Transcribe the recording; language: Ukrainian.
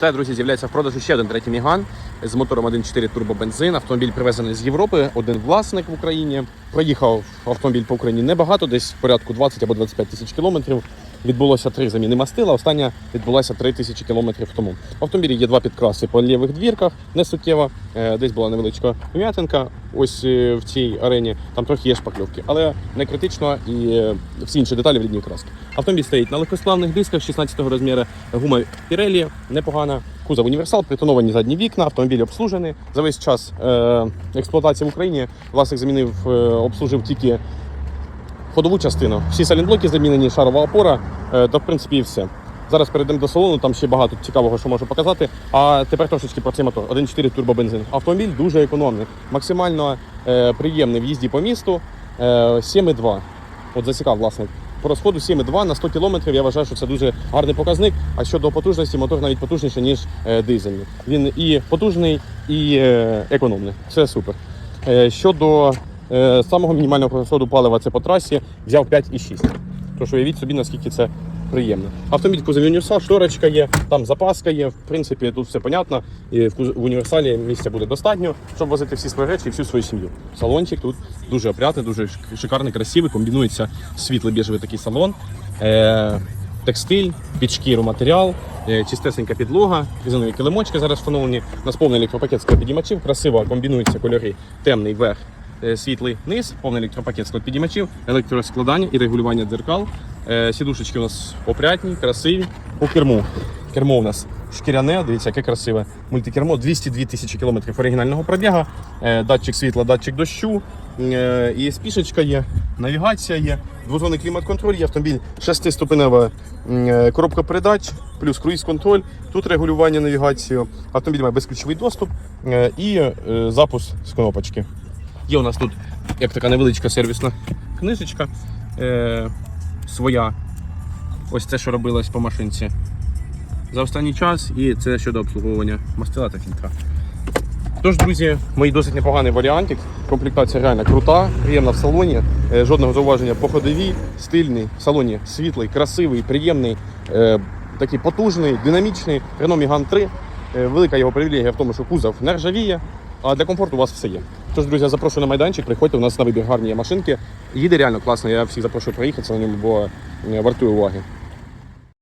Та, друзі, з'являється в продажу ще один третій Міган з мотором 1.4 турбобензин. Автомобіль привезений з Європи, один власник в Україні. Проїхав автомобіль по Україні небагато, десь порядку 20 або 25 тисяч кілометрів. Відбулося три заміни мастила. Остання відбулася 3 тисячі кілометрів тому. В автомобілі є два підкраси по лівих двірках, не суттєво. Е, Десь була невеличка вм'ятинка. Ось е, в цій арені там трохи є шпакльовки, але не критично і е, всі інші деталі в рідній краски. Автомобіль стоїть на легкосплавних дисках 16 розміру, гума Pirelli непогана. Кузов універсал, притоновані задні вікна, автомобіль обслужений. За весь час експлуатації в Україні власник замінив, обслужив тільки ходову частину. Всі салінблоки замінені, шарова опора, е, та в принципі і все. Зараз перейдемо до салону, там ще багато цікавого, що можу показати. А тепер трошечки про цей мотор. 1.4 турбобензин. Автомобіль дуже економний, максимально е, приємний в їзді по місту. Е, 7,2. От засікав власник. По розходу 7,2 на 100 км я вважаю, що це дуже гарний показник. А щодо потужності, мотор навіть потужніший, ніж е, дизельний. Він і потужний, і е, економний. Це супер. Е, щодо самого мінімального розходу палива, це по трасі, взяв 5,6. Тож уявіть собі, наскільки це приємно. Автомобіль кузов універсал, шторочка є, там запаска є. В принципі, тут все понятно. І в, універсалі місця буде достатньо, щоб возити всі свої речі і всю свою сім'ю. Салончик тут дуже опрятний, дуже шикарний, красивий. Комбінується світлий біжевий такий салон. Е, текстиль, під шкіру матеріал, е, чистесенька підлога, резинові килимочки зараз встановлені. У нас повний електропакет склопідіймачів, красиво комбінуються кольори темний верх, е, світлий низ, повний електропакет склопідіймачів, електроскладання і регулювання дзеркал. Е, Сідушечки у нас опрятні, красиві. По керму. Кермо у нас шкіряне, дивіться, яке красиве. Мультикермо 202 тисячі кілометрів оригінального пробігу, Е, датчик світла, датчик дощу, е, і спішечка є, навігація є, двозонний клімат-контроль є, автомобіль шестиступенева м, е, коробка передач, плюс круїз-контроль, тут регулювання навігації, автомобіль має безключовий доступ е, і е, запуск з кнопочки. Є у нас тут як така невеличка сервісна книжечка е, своя. Ось це, що робилось по машинці за останній час, і це щодо обслуговування мастила та фільтра. Тож, друзі, мої досить непоганий варіантик. Комплектація реально крута, приємна в салоні. Е, Жодного зауваження по ходовій, стильний, в салоні світлий, красивий, приємний, е, такий потужний, динамічний. Renault Megane 3. Е, Велика його привілегія в тому, що кузов не ржавіє, а для комфорту у вас все є. Тож, друзі, я запрошую на майданчик, приходьте, у нас на вибір гарні є машинки. Їде реально класно, я всіх запрошую проїхатися на ньому, бо е, вартує уваги.